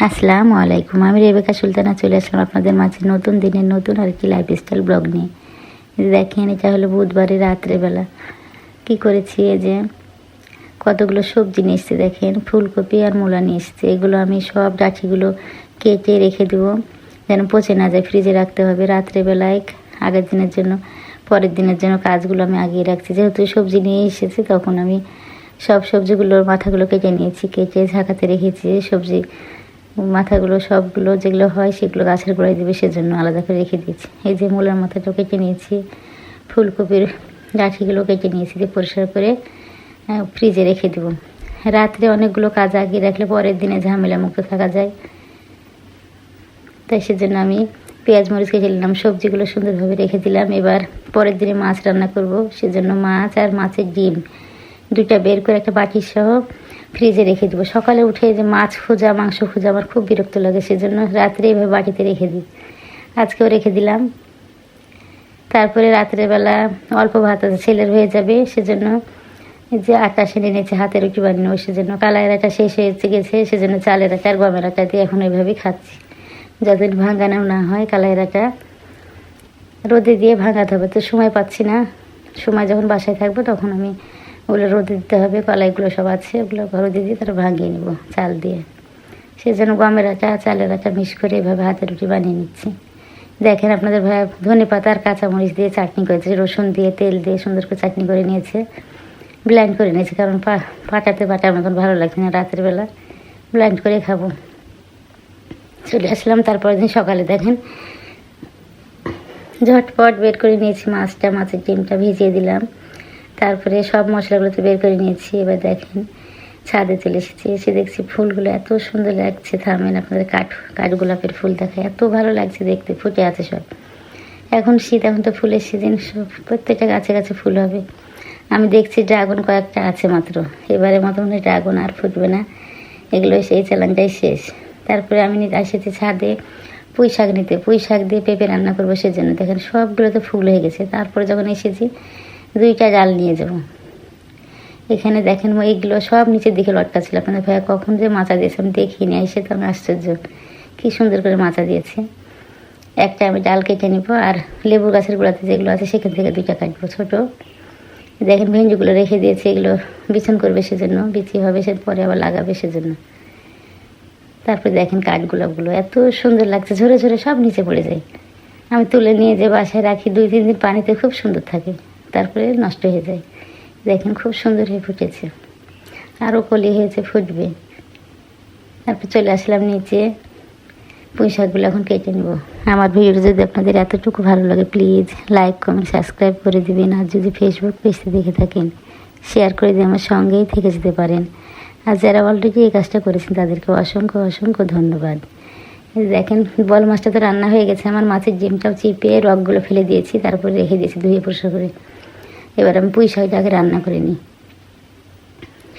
আসসালামু আলাইকুম। আমি রেবেকা সুলতানা, চলে আসলাম আপনাদের মাঝে নতুন দিনের নতুন আর কি লাইফস্টাইল ব্লগ নিয়ে দেখেন, এটা হলো বুধবারে রাত্রেবেলা কি করেছি, এই যে কতগুলো সবজি নিয়ে এসছে, দেখেন, ফুলকপি আর মূলা নিয়ে এসছে। এগুলো আমি সব ডাঁঠিগুলো কেটে রেখে দেবো, যেন পচে না যায় ফ্রিজে রাখতে হবে। রাত্রেবেলায় আগের দিনের জন্য, পরের দিনের জন্য কাজগুলো আমি আগিয়ে রাখছি। যেহেতু সবজি নিয়ে এসেছি, তখন আমি সব সবজিগুলোর মাথাগুলো কেটে নিয়েছি, কেটে ঝাঁকাতে রেখেছি সবজি মাথাগুলো সবগুলো যেগুলো হয় সেগুলো গাছের গোড়ায় দেবে, সেজন্য আলাদা করে রেখে দিয়েছি। এই যে মূলার মাথাটা কেটে নিয়েছি, ফুলকপির গাঠিগুলো কেটে নিয়েছি দিয়ে পরিষ্কার করে ফ্রিজে রেখে দেবো। রাত্রে অনেকগুলো কাজ আগিয়ে রাখলে পরের দিনে ঝামেলা মুক্ত থাকা যায়। তাই সেজন্য আমি পেঁয়াজ মরিচ কেটে নিলাম, সবজিগুলো সুন্দরভাবে রেখে দিলাম। এবার পরের দিনে মাছ রান্না করব, সেজন্য মাছ আর মাছের ডিম দুটা বের করে একটা বাটির সহ ফ্রিজে রেখে দেবো। সকালে উঠে যে মাছ খোঁজা, মাংস খোঁজা আমার খুব বিরক্ত লাগে, সেজন্য রাত্রে এভাবে বাটিতে রেখে দিই। আজকেও রেখে দিলাম। তারপরে রাত্রেবেলা অল্প ভাত আছে, ছেলের হয়ে যাবে, সেজন্য যে আটা সেনে নিয়েছে হাতে রুটি বানিয়ে সেজন্য কালাইয়ের আটা শেষ হয়ে গেছে, সেজন্য চালের আটা আর গমের আটা দিয়ে এখন ওইভাবেই খাচ্ছি। যতদিন ভাঙানো না হয় কালাইয়ের আটা। রোদে দিয়ে ভাঙাতে হবে, তো সময় পাচ্ছি না। সময় যখন বাসায় থাকব, তখন আমি ওগুলো রোদে দিতে হবে, কলাইগুলো সব আছে, ওগুলো রোদে দিয়ে তারপর ভাঙিয়ে নেব চাল দিয়ে। সেজন্য গমের আটা, চালের আটা মিশ করে এভাবে হাতে রুটি বানিয়ে নিচ্ছি। দেখেন আপনাদের ভাই ধনে পাতা আর কাঁচামরিচ দিয়ে চাটনি করেছে, রসুন দিয়ে তেল দিয়ে সুন্দর করে চাটনি করে নিয়েছে। ব্লাইন্ড করে নিয়েছে, কারণ পাটাতে পাটার মতন ভালো লাগছে না রাতের বেলা। ব্লাইন্ড করে খাব। চলে আসলাম, তারপরের দিন সকালে দেখেন। ঝটপট বের করে নিয়েছি মাছটা, মাছের ডিমটা ভিজিয়ে দিলাম। তারপরে সব মশলাগুলো তো বের করে নিয়েছি, এবার দেখেন ছাদে চলে এসেছি, এসে দেখছি ফুলগুলো এত সুন্দর লাগছে, থামেন আপনাদের কাঠ, কাঠগোলাপের ফুল দেখায় এত ভালো লাগছে দেখতে, ফুটে আছে সব। এখন শীত, এখন তো ফুলের সিজন সব প্রত্যেকটা গাছে গাছে ফুল হবে। আমি দেখছি ড্রাগন কয়েকটা আছে মাত্র, এবারে মতো মনে ড্রাগন আর ফুটবে না, এগুলো সেই চ্যালেঞ্জটাই শেষ। তারপরে আমি এসেছি ছাদে পুঁই শাক নিতে, পুঁই শাক দিয়ে পেঁপে রান্না করব সেজন্য, দেখেন সবগুলো তো ফুল হয়ে গেছে। তারপরে যখন এসেছি দুইটা জাল নিয়ে যাব। এখানে দেখেন এইগুলো সব নিচের দিকে লটকা ছিল। আপনাদের ভাইয়া কখন যে মাচা দিয়েছে আমি দেখিনি এসে তো আমি আশ্চর্য। কী সুন্দর করে মাচা দিয়েছে। একটা আমি ডাল কেটে নিব আর লেবু গাছের গোড়াতে যেগুলো আছে, সেখান থেকে দুইটা কাটবো ছোটো। দেখেন ভেঞ্জিগুলো রেখে দিয়েছে, এগুলো বিছন করবে সেজন্য, বিচি হবে, সে পরে আবার লাগাবে সেজন্য। তারপরে দেখেন কাঠগোলাপগুলো, এত সুন্দর লাগছে, ঝরে ঝরে সব নিচে পড়ে যায়। আমি তুলে নিয়ে যে বাসায় রাখি, দুই তিন দিন পানিতে খুব সুন্দর থাকে। তারপরে নষ্ট হয়ে যায়। দেখেন খুব সুন্দর হয়ে ফুটেছে। আরও কলি হয়েছে, ফুটবে। তারপর চলে আসলাম নিচে। পুঁই শাকগুলো এখন কেটে নেব। আমার ভিডিও যদি আপনাদের এতটুকু ভালো লাগে প্লিজ লাইক কমেন্ট সাবস্ক্রাইব করে দেবেন। আর যদি ফেসবুক পেজে দেখে থাকেন শেয়ার করে দিয়ে আমার সঙ্গেই থেকে যেতে পারেন। আর যারা অলরেডি এই কাজটা করেছেন, তাদেরকে অসংখ্য অসংখ্য ধন্যবাদ। দেখেন, বল মাছটা তো রান্না হয়ে গেছে। আমার মাছের ডিমটাও চিপে রগগুলো ফেলে দিয়েছি, তারপরে রেখে দিয়েছি ধুয়ে পরিষ্কার করে। এবার আমি পুঁই শাকটাকে রান্না করে নিই।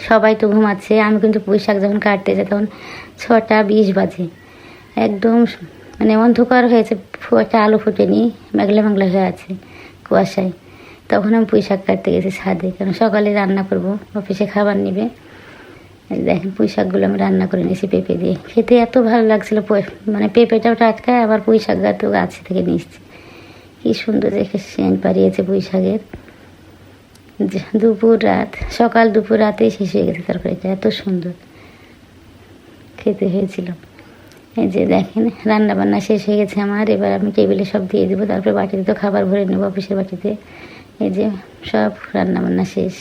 সবাই তো ঘুমাচ্ছে, আমি কিন্তু পুঁই শাক যখন কাটতে যাই তখন ছটা বিশ বাজে। একদম মানে অন্ধকার হয়েছে একটা আলো ফুটেনি, মেঘলা মেঘলা হয়ে আছে কুয়াশায়। তখন আমি পুঁই শাক কাটতে গেছি ছাদে, কারণ সকালে রান্না করব, অফিসে খাবার নেবে। দেখেন পুঁই শাকগুলো আমি রান্না করে নিয়েছি পেঁপে দিয়ে। খেতে এত ভালো লাগছিল মানে পেঁপেটাও টাটকায় আবার পুঁই শাক গাছ থেকে নিয়েছি। কী সুন্দর দেখে সেন্ট পারিয়েছে পুঁই শাকের। দুপুর রাত, সকাল দুপুর রাতেই শেষ হয়ে গেছে তরকারিটা, এত সুন্দর। খেতে হয়েছিল। এই যে দেখেন রান্না বান্না শেষ হয়ে গেছে আমার, এবার আমি টেবিলে সব দিয়ে দেবো, তারপরে বাটিতে তো খাবার ভরে নেব অফিসের বাটিতে। এই যে সব রান্না বান্না শেষ।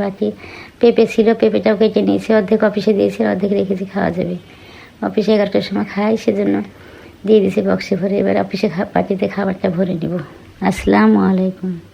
বাকি পেঁপে ছিল, পেঁপেটাও কেটে নিয়েছি, অর্ধেক অফিসে দিয়েছি অর্ধেক রেখেছি, খাওয়া যাবে। অফিসে এগারোটার সময় খাই, সেজন্য দিয়ে দিয়েছি বক্সে ভরে। এবার অফিসে বাটিতে খাবারটা ভরে নেব। আসসালামু আলাইকুম।